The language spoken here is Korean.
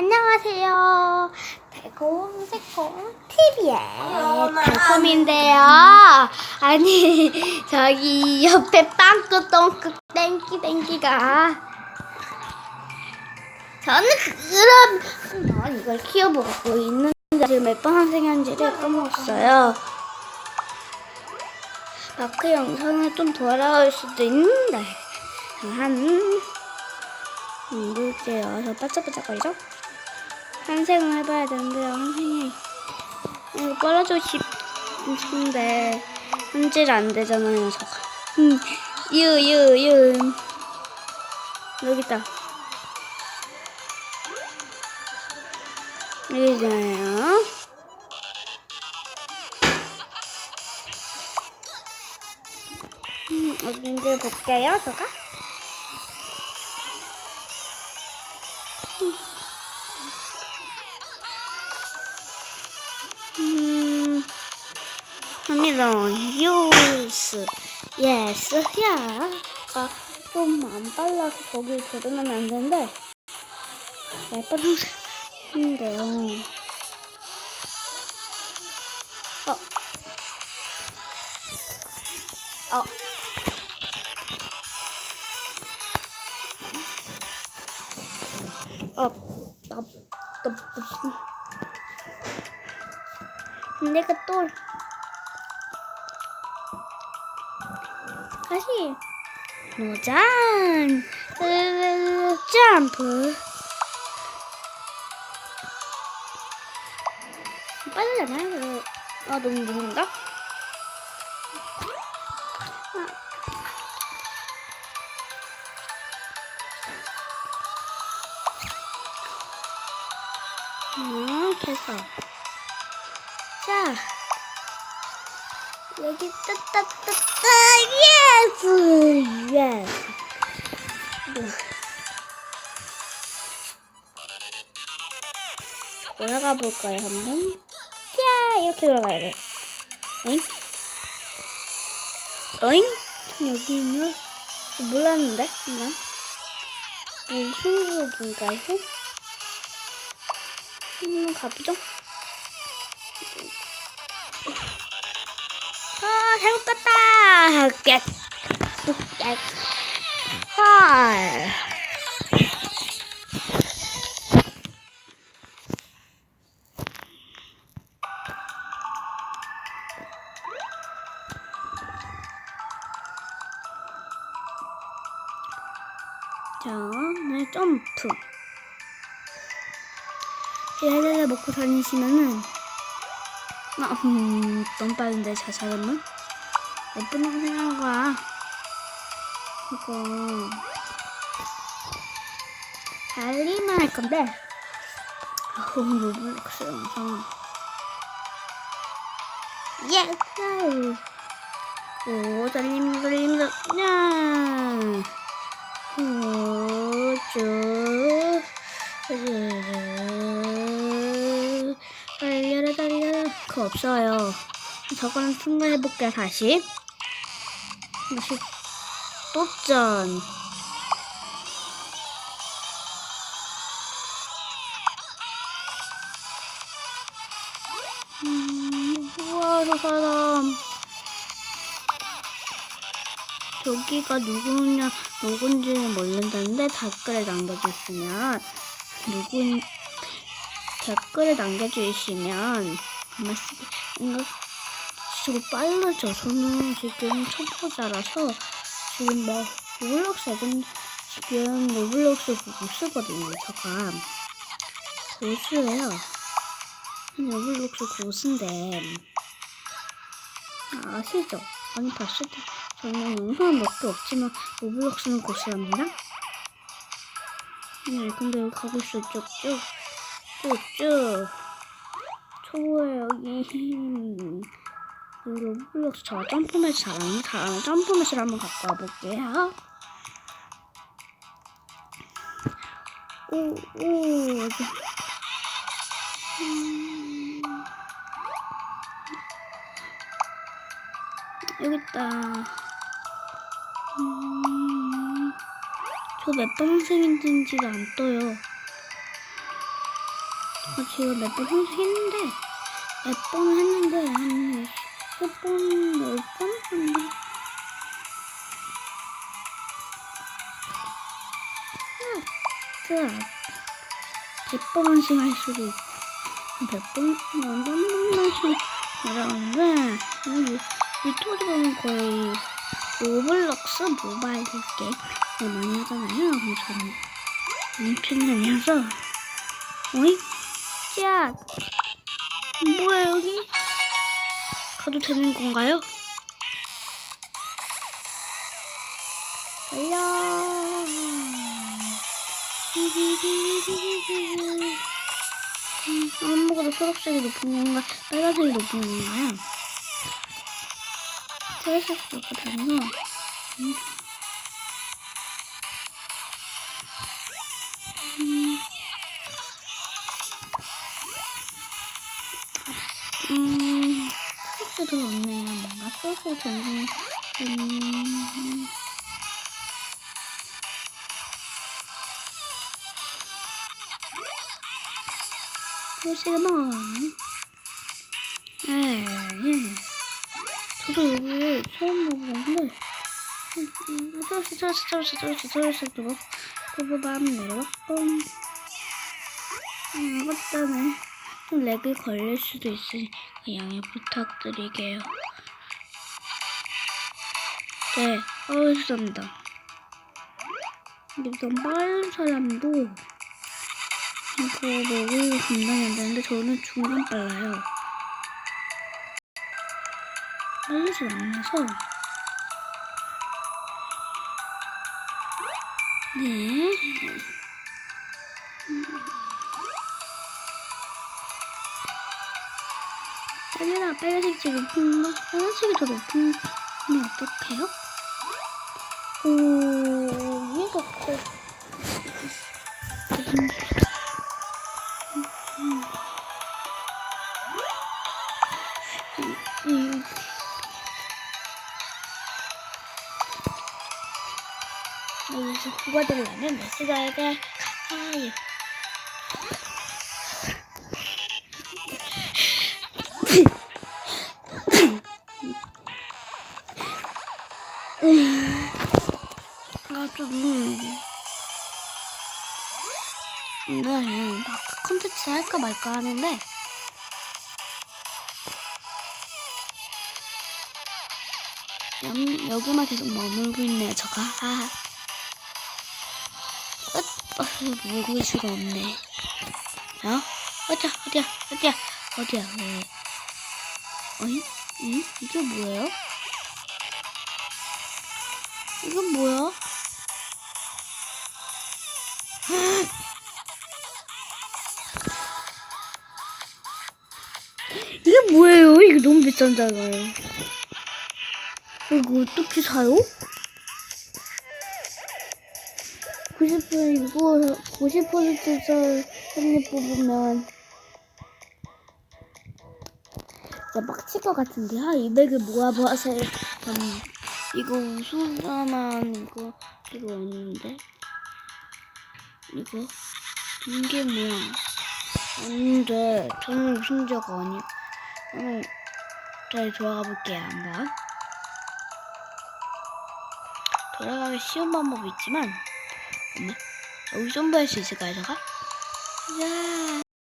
안녕하세요. 달콤 새콤 TV의 달콤인데요. 아니 저기 옆에 빵꾸 똥꾸 땡기 땡기가 저는 그런 어, 이걸 키워보고 있는데 지금 몇 번 환생한지를 까먹었어요. 마크 영상을 좀 돌아올 수도 있는데 한 누굴게요. 저 반짝반짝거리죠? 환생을 해봐야 되는데요. 환생이 이거 빨아주고 싶은데 현질 안 되잖아요. 저가. 음, 유, 유, 유. 여기 있다. 여기잖아요. 음, 어딘지 볼게요, 저가. 합니다. 유스, 예스, 야. 아, 좀안 빨라서 거기 들어가면 안 되는데, 예쁜 한데요. 어. 어. 어, 어, 어, 어. 내가 또 다시. 으, 점프. 빠르잖아요 아 너무 무서운가? 이렇게 해서 자, 여기 따따따따 예스 예스. 올라가 볼까요 한번? 자, 이렇게 올라가야 돼. 어잉? 어잉? 여기 있나? 몰랐는데 그냥 무슨 속인가요? 한번 가보죠. 아, 잘못 갔다. 깨. 깨. 헐. 자, 네, 점프. 얘를 먹고 다니시면은 아, 음, 너무 빠른데 자 잘했나? 예쁜 거야. 이거 달리만 할 건데. 아우 로블록스 영상. 예스. 오 달림 달림 야. 오쭈. 달려라 달려라 그거 없어요 저거는 생각해볼게요 다시 다시 도전 음, 우와 저 사람 저기가 누구냐 누군지는 모른다는데 댓글에 남겨주시면 누군 댓글에 남겨주시면 아마 이거 지금 빨라져. 저는 지금 초보자라서 지금 뭐 로블록스 애들 지금 로블록스 못 쓰거든요 제가. 고수예요. 로블록스 고수인데 아, 아시죠? 많이 봤을 때 저는 몇개 없지만 로블록스는 고수랍니다. 네 근데 여기 가고 있어 쭉쭉 쭉쭉. 초보에 여기 이 로블록스 저 점프 매치 잘하는 잘하는 점프 매치를 한번 갖고 와볼게요. 오오 어디 음, 여기 있다. 음, 저몇 번 생인지가 안 떠요. 아, 제가 몇번 했는데, 몇 번을 했는데, 한, 100번씩 할 수도 있고 100번? 100번씩 말하는데 유튜브 보면 거의 로블록스 모바일 게임을 많이 하잖아요 근데 저는 인터넷이어서 오이? 짝 뭐야 여기? 가도 되는 건가요? 안녕 음, 아무거나 초록색이 높은 건가? 빨간색이 높은 건가요? 초록색이 다르고 음. 음, 더 없네요. 뭔가 더 있는, 음, 뭐? 예, 예. 저도 여기 처음 먹어봤는데, 음, 초록색, 초록색, 초록색, 초록색, 초록색 두고, 그보다 한번 내려갔고, 음, 맞다네. 좀 렉이 걸릴 수도 있으니 양해 부탁드리게요. 네, 어, 죄송합니다. 근데 우선 빠른 사람도 이거 먹을 감당이 안 되는데 저는 중간 빨라요. 빨리질 않아서 네. 빨리라 빨간색이 높은 거 빨간색이 더 높은 건 어떡해요? 오 이거 그 음. 여기서 구가 되려면 몇 시간에 하이 나좀 네, 마크 콘텐츠 할까 말까 하는데 여, 여기만 계속 머물고 있네요, 저가. 아. 어, 어, 머물고 수가 없네. 어? 어디야, 어디야, 어디야, 어디야, 왜? 어이? 응? 이게 뭐예요? 이건 뭐야? 이게 뭐예요? 이거 너무 비싼잖아요. 이거 어떻게 사요? 90% 이거 90%서 한입 뽑으면 진짜 빡칠 것 같은데. 아 200을 모아봐서 음, 이거 우승자만 이거 이거 아닌데. 이거 이게 뭐야 아닌데 저는 우승자가 아니 저는 잘 돌아가 볼게요 한번 돌아가기 쉬운 방법이 있지만 없네 여기 점프할 수 있을까요 제가? 야